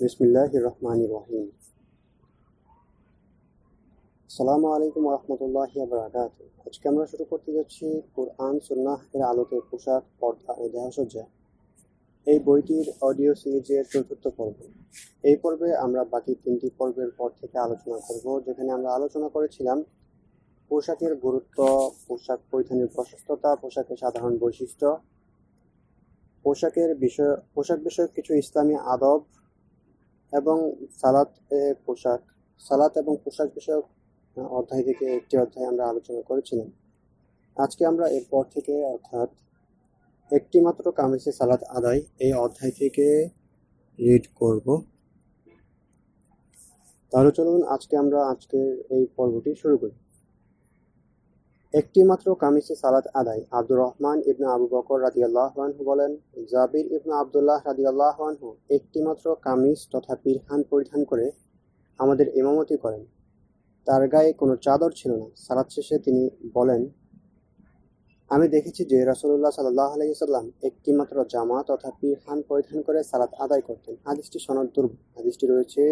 বিসমিল্লাহ রহমান রহিম আসসালামু আলাইকুম রহমতুল্লাহ বারাকাত আজকে আমরা শুরু করতে যাচ্ছি কোরআন, সুন্নাহ এর আলোতে পোশাক, পর্দা ও দেহসজ্জা। এই বইটির অডিও সিরিজের চতুর্থ পর্ব। এই পর্বে আমরা বাকি তিনটি পর্বের পর থেকে আলোচনা করব, যেখানে আমরা আলোচনা করেছিলাম পোশাকের গুরুত্ব, পোশাক পরিধানের প্রশস্ততা, পোশাকের সাধারণ বৈশিষ্ট্য, পোশাকের বিষয়, পোশাক বিষয়ক কিছু ইসলামী আদব এবং সালাত পোশাক। সালাত এবং পোশাক বিষয়ক অধ্যায় থেকে একটি অধ্যায় আমরা আলোচনা করেছিলাম। আজকে আমরা এরপর থেকে, অর্থাৎ একটি মাত্র কামিজে সালাত আদায় এই অধ্যায় থেকে রিড করব। তাহলে চলুন আজকে আমরা আজকের এই পর্বটি শুরু করি। একটি মাত্র কামিজে সালাত আদায়। আব্দুর রহমান ইবনে আবু বকর রাদিয়াল্লাহু আনহু বলেন, জাবির ইবনে আব্দুল্লাহ রাদিয়াল্লাহু আনহু একটি মাত্র কামিজ তথা পিরহান পরিধান করে আমাদের ইমামতি করেন। তার গায়ে কোনো চাদর ছিল না। সালাত শেষে তিনি বলেন, আমি দেখেছি যে রাসূলুল্লাহ সাল্লাহ আলাইহি সাল্লাম একটি মাত্র জামা তথা পিরহান পরিধান করে সালাত আদায় করতেন। হাদিসটি সনদ দুর্বল হাদিসটি রয়েছে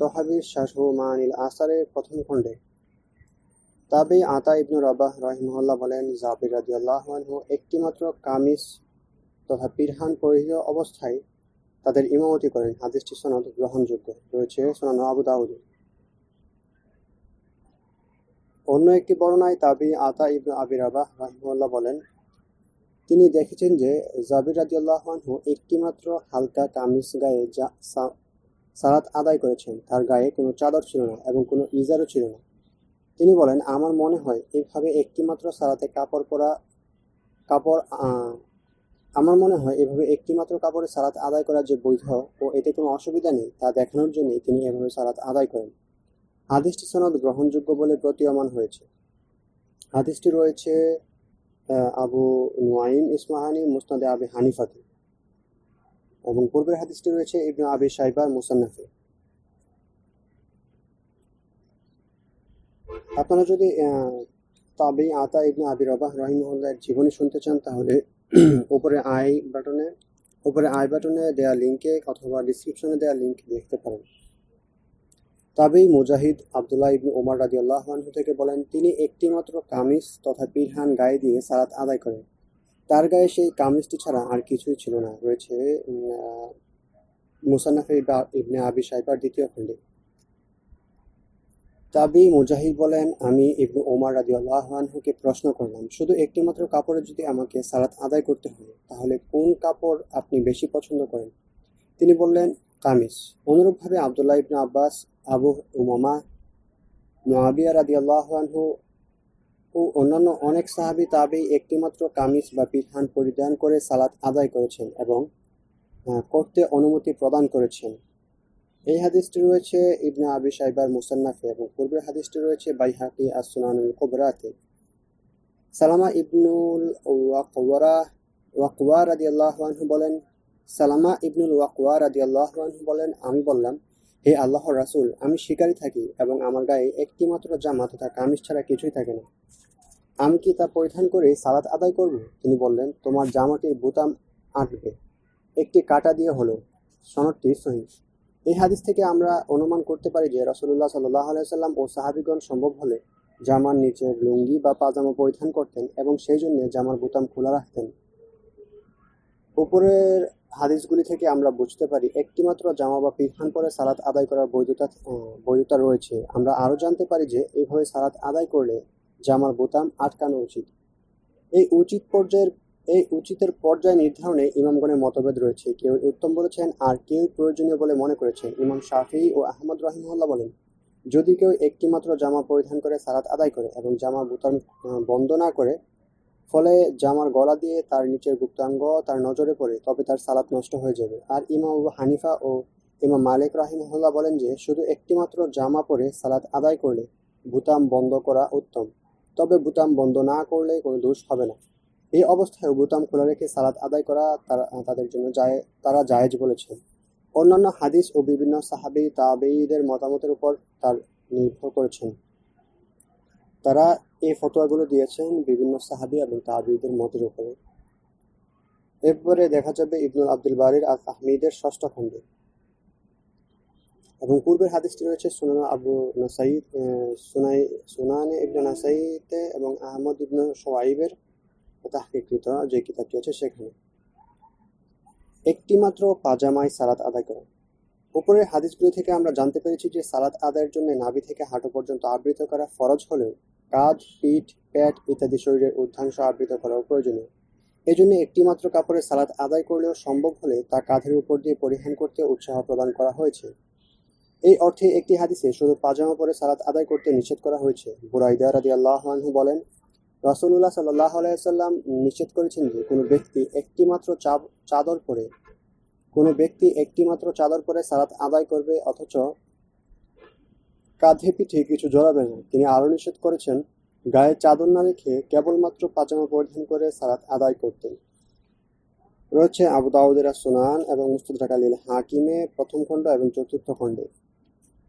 তহাবির শাহু মানিল আসারের প্রথম খণ্ডে। তবে আতা ইবনু রাবাহ রহিমহল্লা বলেন, জাবির রাদিয়াল্লাহু আনহু একটিমাত্র কামিজ তথা পিরহান পরিহিত অবস্থায় তাদের ইমামতি করেন। হাদিসটি সনদ গ্রহণযোগ্য। রয়েছে সনদ আবু দাউদে। অন্য একটি বর্ণায় তাবি আতা ইবনু আবি রাবাহ রহিমহল্লা বলেন, তিনি দেখেছেন যে জাবির রাদিয়াল্লাহু আনহু একটিমাত্র হালকা কামিজ গায়ে যা সালাত আদায় করেছেন। তার গায়ে কোনো চাদর ছিল না এবং কোনো ইজারও ছিল না। তিনি বলেন, আমার মনে হয় এভাবে একটিমাত্র সালাতে কাপড় পরা, কাপড় আমার মনে হয় এভাবে একটিমাত্র কাপড়ে সালাত আদায় করা যে বৈধ ও এতে কোনো অসুবিধা নেই, তা দেখানোর জন্য তিনি এভাবে সালাত আদায় করেন। হাদিসটি সনদ গ্রহণযোগ্য বলে প্রতীয়মান হয়েছে। হাদিসটি রয়েছে আবু নুয়াইম ইসমাহানি, মুসনাদে আবি হানিফাতে এবং পূর্বের হাদিসটি রয়েছে ইবনু আবি সাইবার মুসান্নাফে। আপনারা যদি তাবি আতা ইবনে আবি রবাহ রহিমউল্লাহর জীবনী শুনতে চান, তাহলে উপরে আই বাটনে, উপরে আই বাটনে দেওয়া লিঙ্কে অথবা ডিসক্রিপশনে দেওয়া লিঙ্ক দেখতে পারেন। তাবেই মুজাহিদ আবদুল্লাহ ইবনে ওমর রাদিয়াল্লাহু আনহু থেকে বলেন, তিনি একটিমাত্র কামিজ তথা পিরহান গায়ে দিয়ে সালাত আদায় করেন। তার গায়ে সেই কামিজটি ছাড়া আর কিছুই ছিল না। রয়েছে ইবা- ইবনে আবি সাইবার দ্বিতীয় খণ্ডে। তাবি মুজাহিদ বলেন, আমি ইবনু ওমর রাদিয়াল্লাহু আনহুকে প্রশ্ন করলাম, শুধু একটিমাত্র কাপড়ে যদি আমাকে সালাত আদায় করতে হয়, তাহলে কোন কাপড় আপনি বেশি পছন্দ করেন? তিনি বললেন, কামিজ। অনুরূপভাবে আব্দুল্লাহ ইবনে আব্বাস, আবু উমামা মুয়াবিয়া রাদিয়াল্লাহু আনহু ও অন্যান্য অনেক সাহাবী তাবি একটিমাত্র কামিজ বা পিরহান পরিধান করে সালাত আদায় করেছেন এবং করতে অনুমতি প্রদান করেছেন। এই হাদিসটি রয়েছে ইবনে আবি সাইবার মুসান্নাফে এবং পূর্বের হাদিসটি রয়েছে বাইহাকি আসুনানুল কুবরাতে। সালামা ইবনুল ওয়াকওয়ারা, ওয়াকওয়া রাদিয়াল্লাহু আনহু বলেন, সালামা ইবনুল ওয়াকওয়া রাদিয়াল্লাহু আনহু বলেন, আমি বললাম, হে আল্লাহর রাসূল, আমি শিকারী থাকি এবং আমার গায়ে একটিমাত্র জামা তথা কামিজ ছাড়া কিছুই থাকে না। আমি কি তা পরিধান করে সালাত আদায় করব? তিনি বললেন, তোমার জামাটির বোতাম আঁটবে, একটি কাটা দিয়ে হলো সনদটি সহি। এই হাদিস থেকে আমরা অনুমান করতে পারি যে রসুল্লাহ সাল্লাহ আলাইসাল্লাম ও সাহাবিগণ সম্ভব হলে জামার নিচের লুঙ্গি বা পাজামা পরিধান করতেন এবং সেই জন্য জামার বোতাম খোলা রাখতেন। উপরের হাদিসগুলি থেকে আমরা বুঝতে পারি, একটিমাত্র জামা বা পিরহান পরে সালাত আদায় করার বৈধতা বৈধতা রয়েছে। আমরা আরও জানতে পারি যে এইভাবে সালাত আদায় করলে জামার বোতাম আটকানো উচিত। এই উচিত পর্যায়ের এই উচিতের পর্যায় নির্ধারণে ইমামগণের মতভেদ রয়েছে। কেউ উত্তম বলেছেন আর কেউ প্রয়োজনীয় বলে মনে করেছেন ইমাম শাফি ও আহমদ রহিমুল্লাহ বলেন। যদি কেউ একটিমাত্র জামা পরিধান করে সালাত আদায় করে এবং জামার আহ, বন্ধ না করে ফলে জামার গলা দিয়ে তার নিচের গুপ্তাঙ্গ তার নজরে পড়ে তবে তার সালাত নষ্ট হয়ে যাবে। আর ইমাম হানিফা ও ইমাম মালিক রাহিমহুল্লাহ বলেন যে শুধু একটিমাত্র জামা পরে সালাত আদায় করলে বুতাম বন্ধ করা উত্তম। তবে বুতাম বন্ধ না করলে কোনো দোষ হবে না। এই অবস্থায় বুতাম খোলা রেখে সালাত আদায় করা তারা তাদের জন্য যায় তারা জায়েজ বলেছেন অন্যান্য হাদিস ও বিভিন্ন সাহাবি তাবেঈদের মতামতের উপর তার নির্ভর করেছেন। তারা এই ফতোয়াগুলো দিয়েছেন বিভিন্ন সাহাবি এবং তাবিদের মতের উপরে। এরপরে দেখা যাবে ইবনুল আব্দুল বারির আল আহমিদের ষষ্ঠ খণ্ডে। এবং পূর্বের হাদিসটি রয়েছে সুনান আবু নাসাই আহ, সুনাই সুনানে ইবনে নাসাইতে এবং আহমদ ইবনে সোয়াইবের তাহকিকৃত যে কিতাবটি আছে সেখানে। একটিমাত্র পাজামায় সালাত আদায় করা উপরের হাদিসগুলো থেকে আমরা জানতে পেরেছি যে সালাত আদায়ের জন্য নাভি থেকে হাঁটু পর্যন্ত আবৃত করা ফরজ হলেও কাঁধ, পিঠ, প্যাট ইত্যাদি শরীরের ঊর্ধ্বাংশ আবৃত করাও প্রয়োজনীয়। এই এজন্য একটিমাত্র কাপড়ে সালাত আদায় করলেও সম্ভব হলে তা কাঁধের উপর দিয়ে পরিধান করতে উৎসাহ প্রদান করা হয়েছে। এই অর্থে একটি হাদিসে শুধু পাজামা পরে সালাত আদায় করতে নিষেধ করা হয়েছে। বুরাইদা রাদি আল্লাহ বলেন রসুল্লাহ সাল্লাহ আলাইসাল্লাম নিষেধ করেছেন যে কোনো ব্যক্তি একটিমাত্র চাদর পরে, কোনো ব্যক্তি একটিমাত্র চাদর পরে সালাত আদায় করবে অথচ কাঁধে পিঠে কিছু জড়াবে না। তিনি আরও নিষেধ করেছেন, গায়ে চাদর না রেখে কেবলমাত্র পাজামা পরিধান করে সালাত আদায় করতেন। রয়েছে আবু দাউদের সুনান এবং মুস্তাদরাক আলীল হাকিমে প্রথম খণ্ড এবং চতুর্থ খণ্ডে।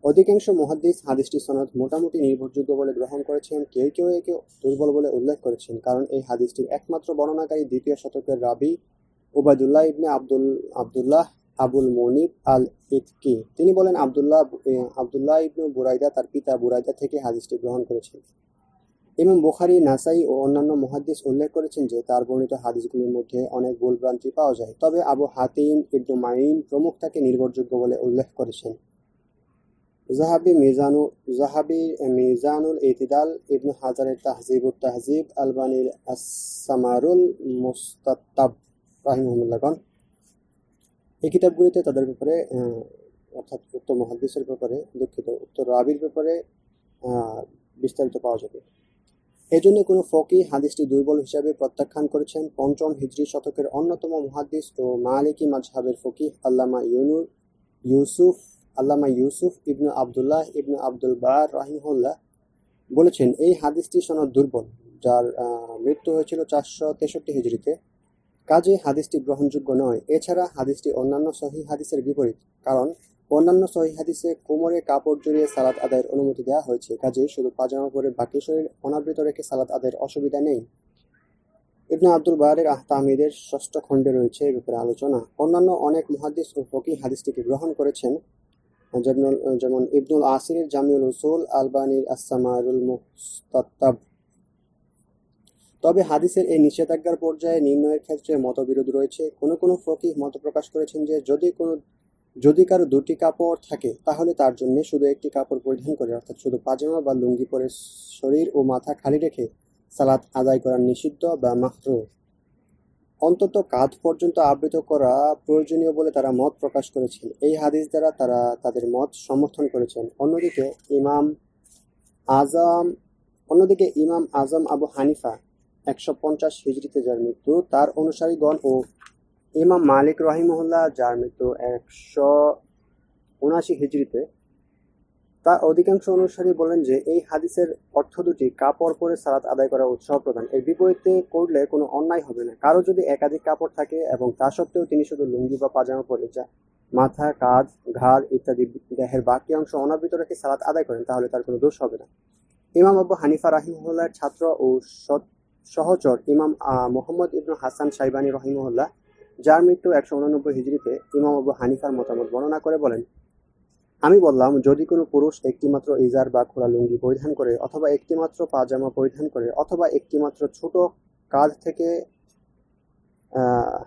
অধিকাংশ মুহাদ্দিস হাদিসটি সনদ মোটামুটি নির্ভরযোগ্য বলে গ্রহণ করেছেন, কেউ কেউ একে দুর্বল বলে উল্লেখ করেছেন, কারণ এই হাদিসটির একমাত্র বর্ণনাকারী দ্বিতীয় শতকের রাবি ওবায়দুল্লাহ ইবনে আব্দুল, আব্দুল্লাহ আবুল মনিব আল ইতকি তিনি বলেন, আব্দুল্লাহ আব্দুল্লাহ ইবনু বুরাইদা তার পিতা বুরাইদা থেকে হাদিসটি গ্রহণ করেছেন। ইমাম বুখারী, নাসাই ও অন্যান্য মুহাদ্দিস উল্লেখ করেছেন যে, তার বর্ণিত হাদিসগুলির মধ্যে অনেক ভুলভ্রান্তি পাওয়া যায়। তবে আবু হাতিম ইবনু মাইন প্রমুখ তাকে নির্ভরযোগ্য বলে উল্লেখ করেছেন। জাহাবি মিজানু জাহাবি মিজানুল ইতিদাল ইবনু হাজারের তাহজিবুত তাহজিব আলবানির আসামারুল মুস্তাত্তাব রাহিমহুল্লাহগণ এই কিতাবগুলিতে তাদের ব্যাপারে অর্থাৎ উত্তর মহাদিসের ব্যাপারে, দুঃখিত। উত্তর রাবির ব্যাপারে বিস্তারিত পাওয়া যাবে। এই জন্য কোনো ফকি হাদিসটি দুর্বল হিসাবে প্রত্যাখ্যান করেছেন পঞ্চম হিজরি শতকের অন্যতম মুহাদ্দিস ও মালিকি মাজহাবের ফকি আল্লামা ইউনুর, ইউসুফ আল্লামা ইউসুফ ইবনু আবদুল্লাহ ইবনু আব্দুল বার রাহিমহুল্লাহ বলেছেন, এই হাদিসটি সনদ দুর্বল, যার মৃত্যু হয়েছিল চারশো তেষট্টি হিজড়িতে। কাজে হাদিসটি গ্রহণযোগ্য নয়। এছাড়া হাদিসটি অন্যান্য সহি হাদিসের বিপরীত, কারণ অন্যান্য সহি হাদিসে কোমরে কাপড় জড়িয়ে সালাদ আদায়ের অনুমতি দেওয়া হয়েছে। কাজে শুধু পাজামা পরে বাকি শরীর অনাবৃত রেখে সালাত আদায়ের অসুবিধা নেই। ইবনে আব্দুল বারের আহতামিদের ষষ্ঠ খণ্ডে রয়েছে এ ব্যাপারে আলোচনা। অন্যান্য অনেক মুহাদ্দিস ও ফকি হাদিসটিকে গ্রহণ করেছেন। যেমন ইবনুল আসির, জামিউল উসুল আলবানির আসামারুল মুস্তাব তবে হাদিসের এই নিষেধাজ্ঞার পর্যায়ে নির্ণয়ের ক্ষেত্রে মতবিরোধ রয়েছে। কোনো কোনো ফকিহ মত প্রকাশ করেছেন যে, যদি কোনো, যদি কারও দুটি কাপড় থাকে, তাহলে তার জন্য শুধু একটি কাপড় পরিধান করে, অর্থাৎ শুধু পাজামা বা লুঙ্গি পরে শরীর ও মাথা খালি রেখে সালাত আদায় করা নিষিদ্ধ বা মাহরু অন্তত কাঁধ পর্যন্ত আবৃত করা প্রয়োজনীয় বলে তারা মত প্রকাশ করেছেন। এই হাদিস দ্বারা তারা তাদের মত সমর্থন করেছেন। অন্যদিকে ইমাম আজম, অন্যদিকে ইমাম আজম আবু হানিফা একশো পঞ্চাশ হিজড়িতে যার মৃত্যু, তার অনুসারীগণ ও ইমাম মালিক রহিমহুল্লাহ যার মৃত্যু একশো উনআশি হিজড়িতে তার অধিকাংশ অনুসারী বলেন যে এই হাদিসের অর্থ দুটি, কাপড় পরে সালাত আদায় করা উৎসাহ প্রদান। এর বিপরীতে করলে কোনো অন্যায় হবে না। কারও যদি একাধিক কাপড় থাকে এবং তা সত্ত্বেও তিনি শুধু লুঙ্গি বা পাজামা পরে যা মাথা, কাঁধ, ঘাড় ইত্যাদি দেহের বাকি অংশ অনাবৃত রেখে সালাত আদায় করেন, তাহলে তার কোনো দোষ হবে না। ইমাম আবু হানিফা রাহিমহুল্লাহর ছাত্র ও সহচর ইমাম মোহাম্মদ ইবনু হাসান সাইবানী রহিমহুল্লাহ যার মৃত্যু একশো উননব্বই হিজড়িতে ইমাম আবু হানিফার মতামত বর্ণনা করে বলেন আমি বললাম, যদি কোনো পুরুষ একটিমাত্র ইজার বা খোলা লুঙ্গি পরিধান করে অথবা একটিমাত্র পাজামা পরিধান করে অথবা একটিমাত্র ছোট কাঁধ থেকে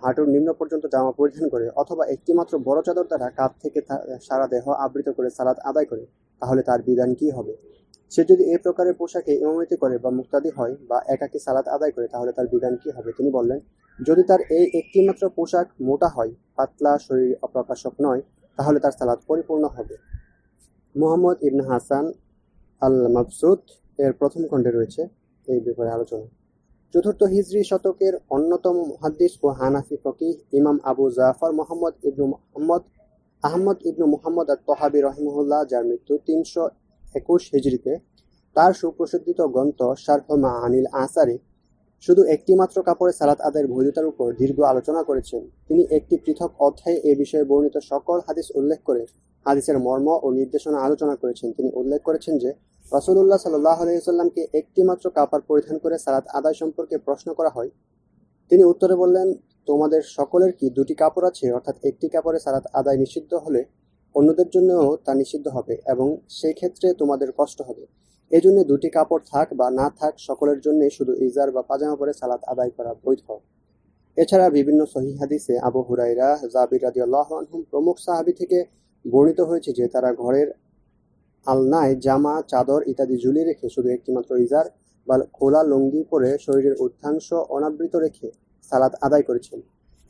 হাঁটুর নিম্ন পর্যন্ত জামা পরিধান করে অথবা একটিমাত্র বড় চাদর দ্বারা কাঁধ থেকে সারা দেহ আবৃত করে সালাদ আদায় করে, তাহলে তার বিধান কি হবে? সে যদি এই প্রকারের পোশাকে ইমামতি করে বা মুক্তাদি হয় বা একাকী সালাত আদায় করে, তাহলে তার বিধান কি হবে? তিনি বললেন, যদি তার এই একটিমাত্র পোশাক মোটা হয়, পাতলা, শরীর অপ্রকাশক নয় তাহলে তার সালাত পরিপূর্ণ হবে। মোহাম্মদ ইবনে হাসান আল মাবসুদ এর প্রথম খণ্ডে রয়েছে এই ব্যাপারে আলোচনা। চতুর্থ হিজরি শতকের অন্যতম মুহাদ্দিস ও হানাফি ফকিহ ইমাম আবু জাফর মোহাম্মদ ইবনু মোহাম্মদ, আহমদ ইবনু মুহাম্মদ আর তহাবি রহিমহুল্লাহ, যার মৃত্যু তিনশো একুশ হিজড়িতে তার সুপ্রসিদ্ধিত গ্রন্থ শারফ আনিল আসারে শুধু একটি মাত্র কাপড়ে সালাত আদায়ের বৈধতার উপর দীর্ঘ আলোচনা করেছেন। তিনি একটি পৃথক অধ্যায়ে এ বিষয়ে বর্ণিত সকল হাদিস উল্লেখ করে হাদিসের মর্ম ও নির্দেশনা আলোচনা করেছেন। তিনি উল্লেখ করেছেন যে রসুল্লাহ সাল্লাহ আলাইসাল্লামকে একটি মাত্র কাপড় পরিধান করে সালাত আদায় সম্পর্কে প্রশ্ন করা হয়। তিনি উত্তরে বললেন, তোমাদের সকলের কি দুটি কাপড় আছে? অর্থাৎ একটি কাপড়ে সালাত আদায় নিষিদ্ধ হলে অন্যদের জন্যও তা নিষিদ্ধ হবে এবং সেই ক্ষেত্রে তোমাদের কষ্ট হবে। এই জন্য দুটি কাপড় থাক বা না থাক, সকলের জন্য শুধু ইজার বা পাজামা পরে সালাত আদায় করা বৈধ। এছাড়া বিভিন্ন সহি হাদিসে আবু হুরাইরা জাবির রাদি আল্লাহ প্রমুখ সাহাবি থেকে বর্ণিত হয়েছে যে তারা ঘরের আলনায় জামা, চাদর ইত্যাদি ঝুলিয়ে রেখে শুধু একটিমাত্র ইজার বা খোলা লুঙ্গি পরে শরীরের অর্ধাংশ অনাবৃত রেখে সালাত আদায় করেছেন।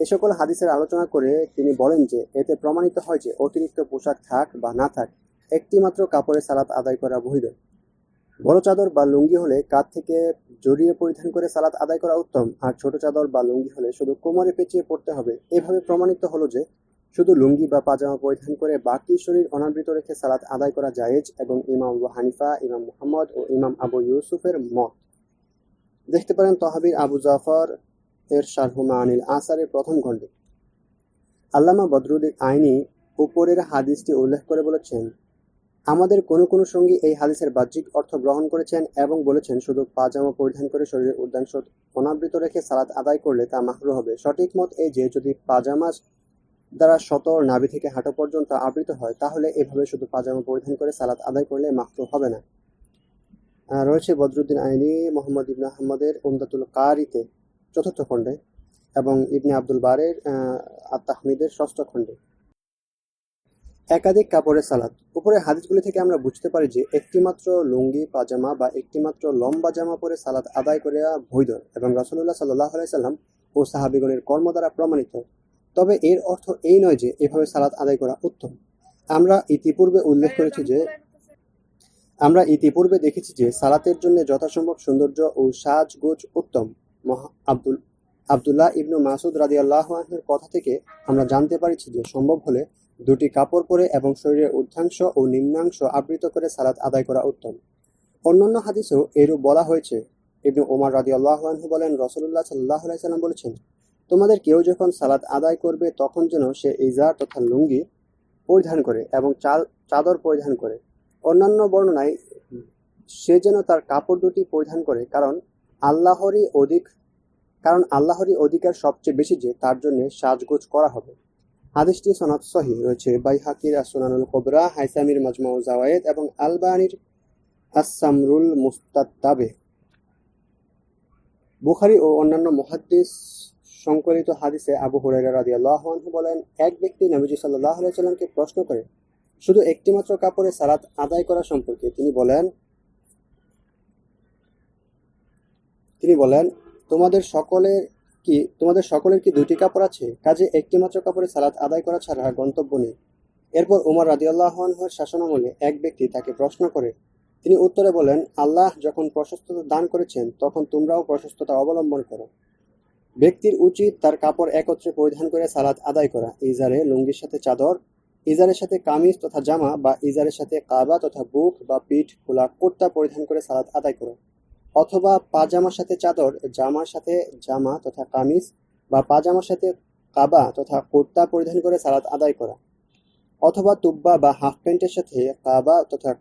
এ সকল হাদিসের আলোচনা করে তিনি বলেন যে এতে প্রমাণিত হয় যে অতিরিক্ত পোশাক থাক বা না থাক, একটিমাত্র কাপড়ে সালাত আদায় করা বৈধ। বড় চাদর বা লুঙ্গি হলে কাঁধ থেকে জড়িয়ে পরিধান করে সালাত আদায় করা উত্তম, আর ছোট চাদর বা লুঙ্গি হলে শুধু কোমরে পেঁচিয়ে পড়তে হবে। এভাবে প্রমাণিত হলো যে শুধু লুঙ্গি বা পাজামা পরিধান করে বাকি শরীর অনাবৃত রেখে সালাত আদায় করা জায়েজ এবং ইমাম আবু হানিফা, ইমাম মুহাম্মদ ও ইমাম আবু ইউসুফের মত। দেখতে পারেন তহাবির আবু জাফর এর শারহুমা আনিল আসারের প্রথম খণ্ডে। আল্লামা বদরুদ্দিন আইনি উপরের হাদিসটি উল্লেখ করে বলেছেন আমাদের কোনো কোনো সঙ্গী এই হাদিসের বাহ্যিক অর্থ গ্রহণ করেছেন এবং বলেছেন, শুধু পাজামা পরিধান করে শরীরের উদ্যাংশ অনাবৃত রেখে সালাদ আদায় করলে তা মাহরু হবে। সঠিক মত এই যে, যদি পাজামা দ্বারা সতর নাভি থেকে হাঁটু পর্যন্ত আবৃত হয়, তাহলে এভাবে শুধু পাজামা পরিধান করে সালাদ আদায় করলে মাহরু হবে না। রয়েছে বদরুদ্দিন আইনি, মোহাম্মদ ইবনে আহমদের উমদাতুল কারিতে চতুর্থ খণ্ডে এবং ইবনে আব্দুল বারের আত্মাহমিদের ষষ্ঠ খণ্ডে। একাধিক কাপড়ের সালাত উপরে হাদিসগুলি থেকে আমরা বুঝতে পারি যে একটিমাত্র লুঙ্গি, পাজামা বা একটিমাত্র লম্বা জামা পরে সালাত আদায় করা বৈধ এবং রাসুল্লাহ সাল্লাহ সাল্লাম ও সাহাবিগণের কর্ম দ্বারা প্রমাণিত। তবে এর অর্থ এই নয় যে এভাবে সালাত আদায় করা উত্তম। আমরা ইতিপূর্বে উল্লেখ করেছি যে আমরা ইতিপূর্বে দেখেছি যে সালাতের জন্য যথাসম্ভব সৌন্দর্য ও সাজগোজ উত্তম। মহা- আব্দুল আব্দুল্লাহ ইবনু মাসুদ রাদি আল্লাহের কথা থেকে আমরা জানতে পারছি যে সম্ভব হলে দুটি কাপড় পরে এবং শরীরের ঊর্ধ্বাংশ ও নিম্নাংশ আবৃত করে সালাত আদায় করা উত্তম। অন্যান্য হাদিসেও এরূপ বলা হয়েছে। ইবনু ওমর রাদি আল্লাহানহু বলেন রসুল্লাহ সাল্লাহ সাল্লাম বলেছেন, তোমাদের কেউ যখন সালাত আদায় করবে, তখন যেন সে ইজার তথা লুঙ্গি পরিধান করে এবং চাদর পরিধান করে। অন্যান্য বর্ণনায় সে যেন তার কাপড় দুটি পরিধান করে, কারণ আল্লাহরই অধিক, কারণ আল্লাহরই অধিকার সবচেয়ে বেশি যে তার জন্য সাজগোজ করা হবে। হাদিসটি সনাত সহি রয়েছে। বাইহাকির আসনানুল কবরা, হাইসামির মাজমাউ জাওয়ায়েদ এবং আলবানির আসামরুল মুস্তাত্তাবে বুখারি ও অন্যান্য মুহাদ্দিস সংকলিত হাদিসে আবু হুরাইরা রাদিয়াল্লাহু আনহু বলেন, এক ব্যক্তি নবীজি সাল্লাল্লাহু আলাইহি সাল্লামকে প্রশ্ন করে, শুধু একটিমাত্র কাপড়ে সালাত আদায় করা সম্পর্কে? তিনি বলেন তিনি বলেন, তোমাদের সকলের কি তোমাদের সকলের কি দুটি কাপড় আছে? কাজে একটিমাত্র কাপড়ে সালাত আদায় করা ছাড়া গন্তব্য নেই। এরপর উমর আনহুর শাসনামলে এক ব্যক্তি তাকে প্রশ্ন করে। তিনি উত্তরে বলেন, আল্লাহ যখন প্রশস্ততা দান করেছেন, তখন তোমরাও প্রশস্ততা অবলম্বন করো। ব্যক্তির উচিত তার কাপড় একত্রে পরিধান করে সালাত আদায় করা। ইজারে লুঙ্গির সাথে চাদর, ইজারের সাথে কামিজ তথা জামা বা ইজারের সাথে কাবা তথা বুক বা পিঠ খোলা কুর্তা পরিধান করে সালাত আদায় করো। অথবা পাজামার সাথে চাদর, জামার সাথে জামা তথা কামিজ বা পাজামার সাথে কাবা তথা কুর্তা পরিধান করে সালাত আদায় করা। অথবা তুব্বা বা হাফ প্যান্টের সাথে কাবা তথা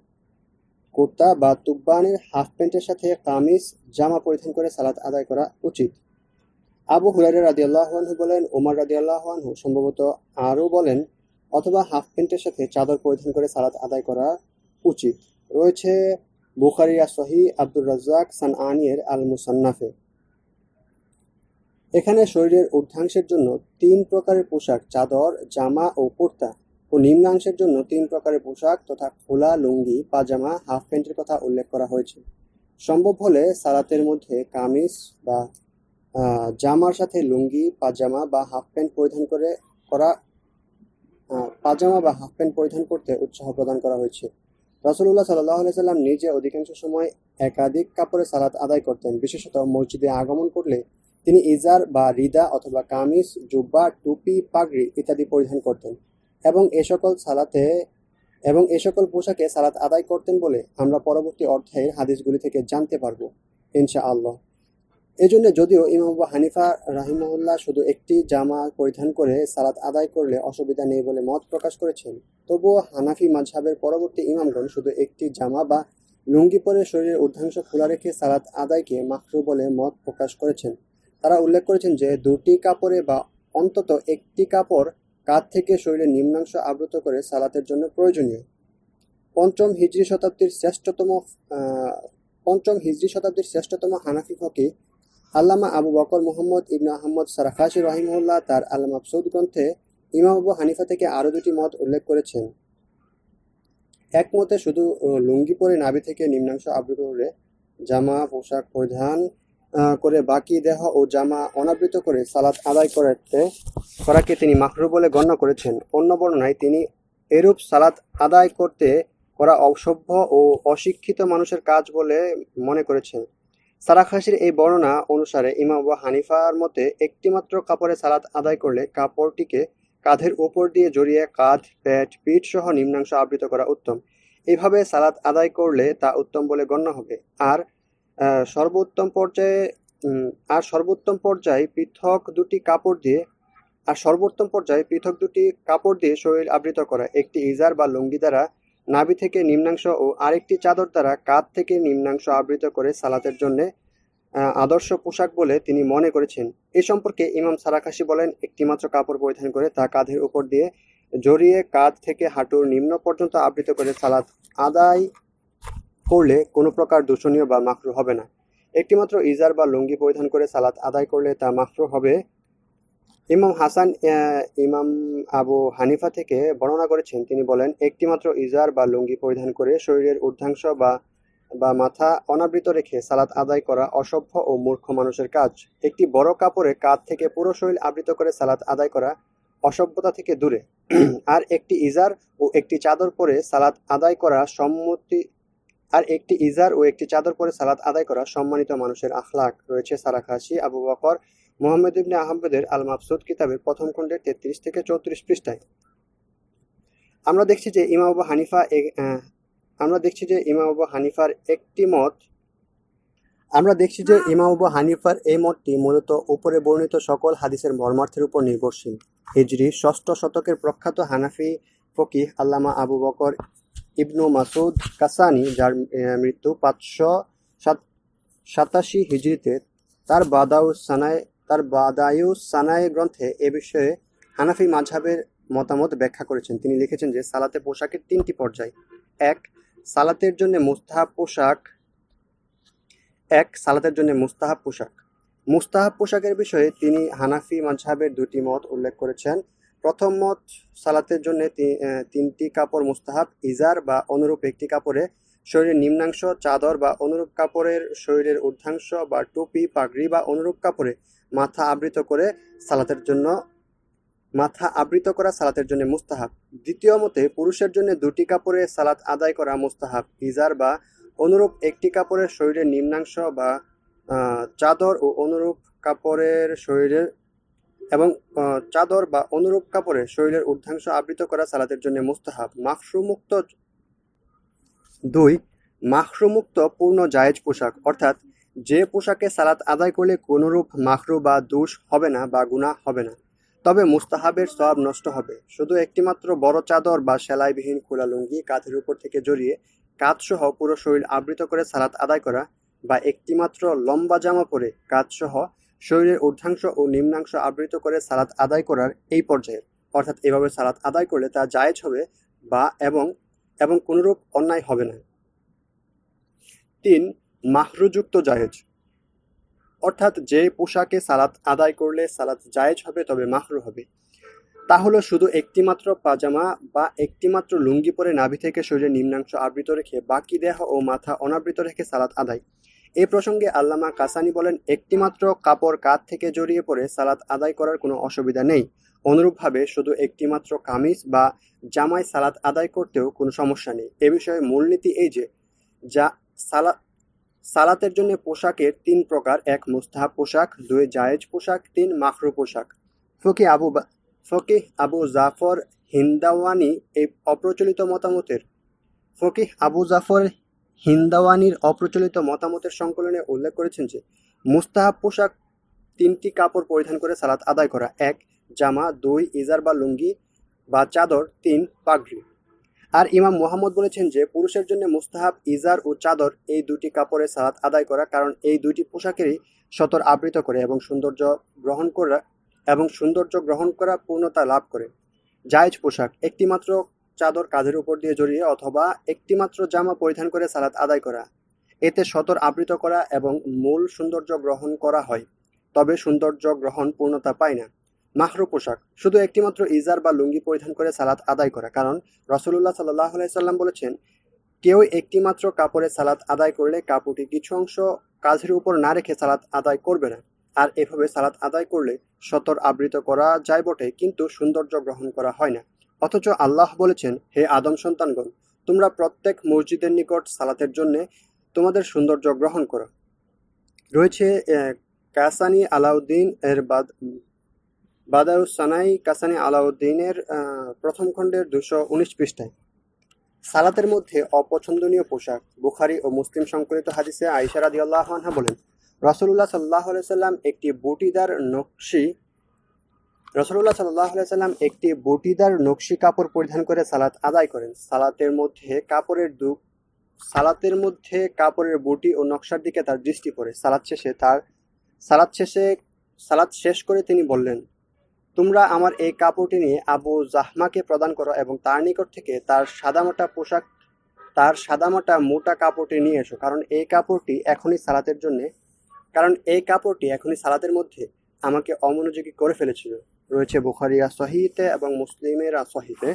কুর্তা বা তুব্বানের হাফ প্যান্টের সাথে কামিজ, জামা পরিধান করে সালাত আদায় করা উচিত। আবু হুরাইরা রাদিয়াল্লাহু আনহু বলেন ওমর রাদিয়াল্লাহু আনহু সম্ভবত আরও বলেন, অথবা হাফ প্যান্টের সাথে চাদর পরিধান করে সালাত আদায় করা উচিত। রয়েছে বুখারিয়া সহি আব্দুর রাজ্জাক সান আনিয়ের আল মুসান্নাফে এখানে শরীরের ঊর্ধ্বাংশের জন্য তিন প্রকারের পোশাক, চাদর, জামা ও কুর্তা, ও নিম্নাংশের জন্য তিন প্রকারের পোশাক তথা খোলা লুঙ্গি, পাজামা, হাফ প্যান্টের কথা উল্লেখ করা হয়েছে। সম্ভব হলে সালাতের মধ্যে কামিজ বা জামার সাথে লুঙ্গি, পাজামা বা হাফ প্যান্ট পরিধান করে করা পাজামা বা হাফ প্যান্ট পরিধান করতে উৎসাহ প্রদান করা হয়েছে। রাসুল্লাহ সাল্লাহ সাল্লাম নিজে অধিকাংশ সময় একাধিক কাপড়ে সালাত আদায় করতেন, বিশেষত মসজিদে আগমন করলে তিনি ইজার বা রিদা অথবা কামিজ, জুব্বা, টুপি, পাগড়ি ইত্যাদি পরিধান করতেন এবং এ সকল সালাতে এবং এ সকল পোশাকে সালাত আদায় করতেন বলে আমরা পরবর্তী অর্থের হাদিসগুলি থেকে জানতে পারব ইনশা আল্লাহ এই জন্য যদিও ইমাম হানিফা রাহিমউল্লাহ শুধু একটি জামা পরিধান করে সালাত আদায় করলে অসুবিধা নেই বলে মত প্রকাশ করেছেন, তবুও হানাফি মাঝহাবের পরবর্তী ইমামগণ শুধু একটি জামা বা লুঙ্গি পরে শরীরের ঊর্ধ্বাংশ খোলা রেখে সালাত আদায়কে মাকরু বলে মত প্রকাশ করেছেন। তারা উল্লেখ করেছেন যে দুটি কাপড়ে বা অন্তত একটি কাপড় কাঁধ থেকে শরীরের নিম্নাংশ আবৃত করে সালাতের জন্য প্রয়োজনীয়। পঞ্চম হিজরি শতাব্দীর শ্রেষ্ঠতম পঞ্চম হিজরি শতাব্দীর শ্রেষ্ঠতম হানাফি ফকি আল্লামা আবু বকর মোহাম্মদ ইবনে আহমদ সারাফাসি রহিমউল্লাহ তার আল মাবসুদ গ্রন্থে ইমাম আবু হানিফা থেকে আরও দুটি মত উল্লেখ করেছেন। এক মতে শুধু লুঙ্গি পরে নাভি থেকে নিম্নাংশ আবৃত করে জামা, পোশাক পরিধান করে বাকি দেহ ও জামা অনাবৃত করে সালাত আদায় করতে, করাকে তিনি মাকরু বলে গণ্য করেছেন। অন্য বর্ণনায় তিনি এরূপ সালাত আদায় করতে করা অসভ্য ও অশিক্ষিত মানুষের কাজ বলে মনে করেছেন। সারাখাসির এই বর্ণনা অনুসারে ইমাম হানিফার মতে একটিমাত্র কাপড়ে সালাত আদায় করলে কাপড়টিকে কাঁধের উপর দিয়ে জড়িয়ে কাঁধ, পেট, পিঠ সহ নিম্নাংশ আবৃত করা উত্তম। এইভাবে সালাত আদায় করলে তা উত্তম বলে গণ্য হবে। আর সর্বোত্তম পর্যায়ে আর সর্বোত্তম পর্যায়ে পৃথক দুটি কাপড় দিয়ে, আর সর্বোত্তম পর্যায়ে পৃথক দুটি কাপড় দিয়ে শরীর আবৃত করা। একটি ইজার বা লুঙ্গি দ্বারা নাভি থেকে নিম্নাংশ ও আরেকটি চাদর দ্বারা কাঁধ থেকে নিম্নাংশ আবৃত করে সালাতের জন্য আদর্শ পোশাক বলে তিনি মনে করেছেন। এ সম্পর্কে ইমাম সারাকাশি বলেন, একটিমাত্র কাপড় পরিধান করে তা কাঁধের উপর দিয়ে জড়িয়ে কাঁধ থেকে হাঁটুর নিম্ন পর্যন্ত আবৃত করে সালাত আদায় করলে কোনো প্রকার দূষণীয় বা মাকরু হবে না। একটিমাত্র ইজার বা লুঙ্গি পরিধান করে সালাত আদায় করলে তা মাকরু হবে। ইমাম হাসান ইমাম আবু হানিফা থেকে বর্ণনা করেছেন। তিনি বলেন, একটিমাত্র ইজার বা লুঙ্গি পরিধান করে শরীরের ঊর্ধ্বাংশ বা বা মাথা অনাবৃত রেখে সালাত আদায় করা অসভ্য ও মূর্খ মানুষের কাজ। একটি বড় কাপড়ে কাঁধ থেকে পুরো শরীর আবৃত করে সালাত আদায় করা অসভ্যতা থেকে দূরে। আর একটি ইজার ও একটি চাদর পরে সালাত আদায় করা সম্মতি আর একটি ইজার ও একটি চাদর পরে সালাত আদায় করা সম্মানিত মানুষের আখলাক রয়েছে সারাখাসি আবু বকর, মোহাম্মদ ইবনে আহমেদের আল মাবসুদ কিতাবের প্রথম খণ্ডের তেত্রিশ থেকে চৌত্রিশ পৃষ্ঠায়। আমরা দেখছি যে ইমাম আবু হানিফা আমরা দেখছি যে ইমাম আবু হানিফার একটি মত, আমরা দেখছি যে ইমাম আবু হানিফার এই মতটি মূলত উপরে বর্ণিত সকল হাদিসের মর্মার্থের উপর নির্ভরশীল। হিজরি ষষ্ঠ শতকের প্রখ্যাত হানাফি ফকিহ আল্লামা Abu Bakr Ibnu Masud Kasani, যার মৃত্যু পাঁচশো সাত, সাতাশি হিজরিতে তার বাদাউ সানায় তার বাদায়ু সানায় গ্রন্থে এ বিষয়ে হানাফি মাঝহাবের মতামত ব্যাখ্যা করেছেন। তিনি লিখেছেন যে, সালাতে পোশাকের তিনটি পর্যায়। এক, সালাতের জন্য মুস্তাহাব পোশাক। এক, সালাতের জন্য মুস্তাহাব পোশাক। মুস্তাহাব পোশাকের বিষয়ে তিনি হানাফি মাঝহাবের দুটি মত উল্লেখ করেছেন। প্রথম মত সালাতের জন্য তিনটি কাপড় মুস্তাহাব, ইজার বা অনুরূপ একটি কাপড়ে শরীরের নিম্নাংশ, চাদর বা অনুরূপ কাপড়ের শরীরের ঊর্ধ্বাংশ বা টুপি, পাগড়ি বা অনুরূপ কাপড়ে মাথা আবৃত করে সালাতের জন্য, মাথা আবৃত করা সালাতের জন্য মুস্তাহাব। দ্বিতীয় মতে, পুরুষের জন্য দুটি কাপড়ে সালাত আদায় করা মুস্তাহাব, ইজার বা অনুরূপ একটি কাপড়ের শরীরের নিম্নাংশ বা চাদর ও অনুরূপ কাপড়ের শরীরের এবং চাদর বা অনুরূপ কাপড়ে শরীরের ঊর্ধ্বাংশ আবৃত করা সালাতের জন্য মুস্তাহাব। মাখরুমুক্ত দুই মাখরুমুক্ত পূর্ণ জায়েজ পোশাক। অর্থাৎ, যে পোশাকে সালাত আদায় করলে কোনোরূপ মাখরু বা দোষ হবে না বা গুনাহ হবে না। তবে মুস্তাহাবের সব নষ্ট হবে। শুধু একটিমাত্র বড় চাদর বা সেলাইবিহীন খোলা লুঙ্গি কাঁধের উপর থেকে জড়িয়ে কাঁধসহ পুরো শরীর আবৃত করে সালাত আদায় করা বা একটিমাত্র লম্বা জামা পরে কাঁধসহ শরীরের ঊর্ধ্বাংশ ও নিম্নাংশ আবৃত করে সালাত আদায় করার এই পর্যায়ে অর্থাৎ এভাবে সালাত আদায় করলে তা জায়েজ হবে বা এবং এবং কোনরূপ অন্যায় হবে না। তিন মাহরুযুক্ত জায়েজ। অর্থাৎ যে পোশাকে সালাত আদায় করলে সালাত জায়েজ হবে, তবে মাহরু হবে। তা হলো শুধু একটিমাত্র পাজামা বা একটিমাত্র লুঙ্গি পরে নাভি থেকে শরীরের নিম্নাংশ আবৃত রেখে বাকি দেহ ও মাথা অনাবৃত রেখে সালাত আদায়। এই প্রসঙ্গে আল্লামা কাসানি বলেন, একটিমাত্র কাপড় কাঁধ থেকে জড়িয়ে পড়ে সালাত আদায় করার কোনো অসুবিধা নেই। অনুরূপভাবে শুধু একটিমাত্র কামিজ বা জামায় সালাত আদায় করতেও কোনো সমস্যা নেই। এ বিষয়ে মূলনীতি এই যে, যা সালা, সালাতের জন্য পোশাকের তিন প্রকার, এক মুস্তাহাব পোশাক, দুই জায়েজ পোশাক, তিন মাখরু পোশাক। ফকি আবু ফকিহ আবু জাফর হিন্দাওয়ানি এই অপ্রচলিত মতামতের, ফকিহ আবু জাফর হিন্দাওয়ানির অপ্রচলিত মতামতের সংকলনে উল্লেখ করেছেন যে, মুস্তাহাব পোশাক তিনটি কাপড় পরিধান করে সালাত আদায় করা। এক, জামা, দুই, ইজার বা লুঙ্গি, বা চাদর, তিন, পাগড়ি। আর ইমাম মোহাম্মদ বলেছেন যে, পুরুষের জন্য মুস্তাহাব, ইজার ও চাদর এই দুটি কাপড়ে সালাত আদায় করা, কারণ এই দুইটি পোশাকেরই সতর আবৃত করে এবং সৌন্দর্য গ্রহণ করা এবং সৌন্দর্য গ্রহণ করা পূর্ণতা লাভ করে। জায়েজ পোশাক, একটিমাত্র চাদর কাঁধের উপর দিয়ে জড়িয়ে অথবা একটিমাত্র জামা পরিধান করে সালাত আদায় করা। এতে সতর আবৃত করা এবং মূল সৌন্দর্য গ্রহণ করা হয়, তবে সৌন্দর্য গ্রহণ পূর্ণতা পায় না। মাহরু পোশাক, শুধু একটিমাত্র ইজার বা লুঙ্গি পরিধান করে সালাত আদায় করা, কারণ রসুল্লাহ সাল্লাহ সাল্লাম বলেছেন, কেউ একটিমাত্র কাপড়ে সালাত আদায় করলে কাপড়টি কিছু অংশ কাঁধের উপর না রেখে সালাত আদায় করবে না। আর এভাবে সালাত আদায় করলে সতর আবৃত করা যায় বটে, কিন্তু সৌন্দর্য গ্রহণ করা হয় না। অথচ আল্লাহ বলেছেন, হে আদম সন্তানগণ, তোমরা প্রত্যেক মসজিদের নিকট সালাতের জন্য তোমাদের সৌন্দর্য গ্রহণ করো। রয়েছে কাসানি আলাউদ্দিন এর বাদ, বাদাউসানাই কাসানি আলাউদ্দিনের প্রথম খণ্ডের দুশো উনিশ পৃষ্ঠায়। সালাতের মধ্যে অপছন্দনীয় পোশাক, বুখারি ও মুসলিম সংকলিত হাদিসে আইসা রাদিয়াল্লাহু আনহা বলেন, রাসূলুল্লাহ সাল্লাল্লাহু আলাইহি সাল্লাম একটি বুটিদার নকশি রাসূলুল্লাহ সাল্লাল্লাহু আলাইহি সাল্লাম একটি বটিদার নকশি কাপড় পরিধান করে সালাত আদায় করেন। সালাতের মধ্যে কাপড়ের দু, সালাতের মধ্যে কাপড়ের বুটি ও নকশার দিকে তার দৃষ্টি পড়ে। সালাত শেষে তার, সালাত শেষে, সালাত শেষ করে তিনি বললেন, তোমরা আমার এই কাপড়টি নিয়ে আবু জাহমাকে প্রদান করো এবং তার নিকট থেকে তার সাদামাটা পোশাক, তার সাদামাটা মোটা কাপড়টি নিয়ে এসো। কারণ এই কাপড়টি এখনই সালাতের জন্যে, কারণ এই কাপড়টি এখনই সালাতের মধ্যে আমাকে অমনোযোগী করে ফেলেছিল। রয়েছে বুখারিয়া সহিতে এবং মুসলিমের সহিতে।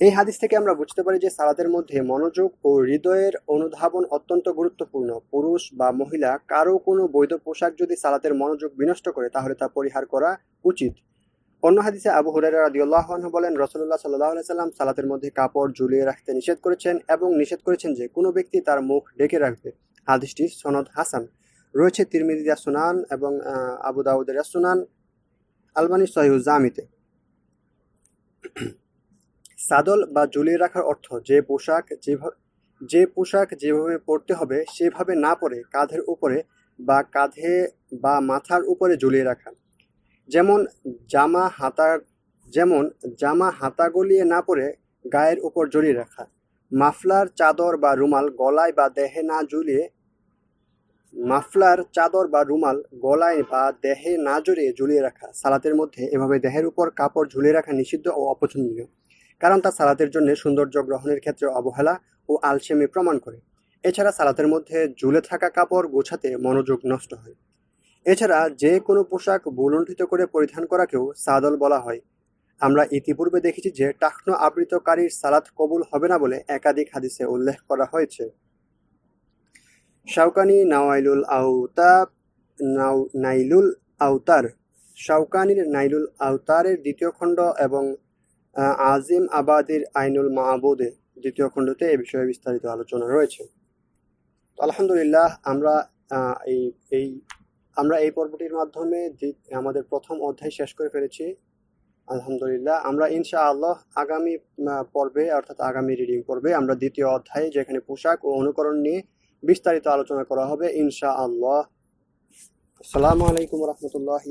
এই হাদিস থেকে আমরা বুঝতে পারি যে সালাতের মধ্যে মনোযোগ ও হৃদয়ের অনুধাবন অত্যন্ত গুরুত্বপূর্ণ। পুরুষ বা মহিলা কারও কোনো বৈধ পোশাক যদি সালাতের মনোযোগ বিনষ্ট করে, তাহলে তা পরিহার করা উচিত। অন্য হাদিসে আবু হুরাইরা রাদিয়াল্লাহু আনহু বলেন, রাসূলুল্লাহ সাল্লাল্লাহু আলাইহি সাল্লাম সালাতের মধ্যে কাপড় ঝুলিয়ে রাখতে নিষেধ করেছেন এবং নিষেধ করেছেন যে কোনো ব্যক্তি তার মুখ ডেকে রাখবে। হাদিসটি সনদ হাসান। রয়েছে তিরমিজিয়া সুনান এবং আবু দাউদের সুনান। আলবানি সহিহ জামিতে। সাদল বা ঝুলিয়ে রাখার অর্থ যে পোশাক যেভাবে যে পোশাক যেভাবে পরতে হবে সেভাবে না পরে কাঁধের উপরে বা কাঁধে বা মাথার উপরে ঝুলিয়ে রাখা। যেমন জামা হাতা, যেমন জামা হাতা গলিয়ে না পরে গায়ের উপর জড়িয়ে রাখা। মাফলার, চাদর বা রুমাল গলায় বা দেহে না ঝুলিয়ে মাফলার, চাদর বা রুমাল গলায় বা দেহে না জড়িয়ে ঝুলিয়ে রাখা। সালাতের মধ্যে এভাবে দেহের উপর কাপড় ঝুলিয়ে রাখা নিষিদ্ধ ও অপছন্দনীয়, কারণ তা সালাতের জন্য সৌন্দর্য গ্রহণের ক্ষেত্রে অবহেলা ও আলসেমি প্রমাণ করে। এছাড়া সালাতের মধ্যে ঝুলে থাকা কাপড় গোছাতে মনোযোগ নষ্ট হয়। এছাড়া যে কোনো পোশাক বুলণ্ঠিত করে পরিধান করাকেও সাদল বলা হয়। আমরা ইতিপূর্বে দেখেছি যে টাকনো আবৃতকারীর সালাত কবুল হবে না বলে একাধিক হাদিসে উল্লেখ করা হয়েছে। শাওকানি নাওয়াইলুল নাও, নাইলুল আউতার শাওকানির নাইলুল আউতারের দ্বিতীয় খণ্ড এবং আজিম আবাদির আইনুল মাহবুদে দ্বিতীয় খণ্ডতে এ বিষয়ে বিস্তারিত আলোচনা রয়েছে। আলহামদুলিল্লাহ, আমরা এই এই, আমরা এই পর্বটির মাধ্যমে আমাদের প্রথম অধ্যায় শেষ করে ফেলেছি। আলহামদুলিল্লাহ, আমরা ইনশা আল্লাহ আগামী পর্বে, অর্থাৎ আগামী রিডিং পর্বে আমরা দ্বিতীয় অধ্যায়ে যেখানে পোশাক ও অনুকরণ নিয়ে বিস্তারিত আলোচনা করা হবে ইনশা আল্লাহ আসসালামু আলাইকুম রহমতুল্লাহ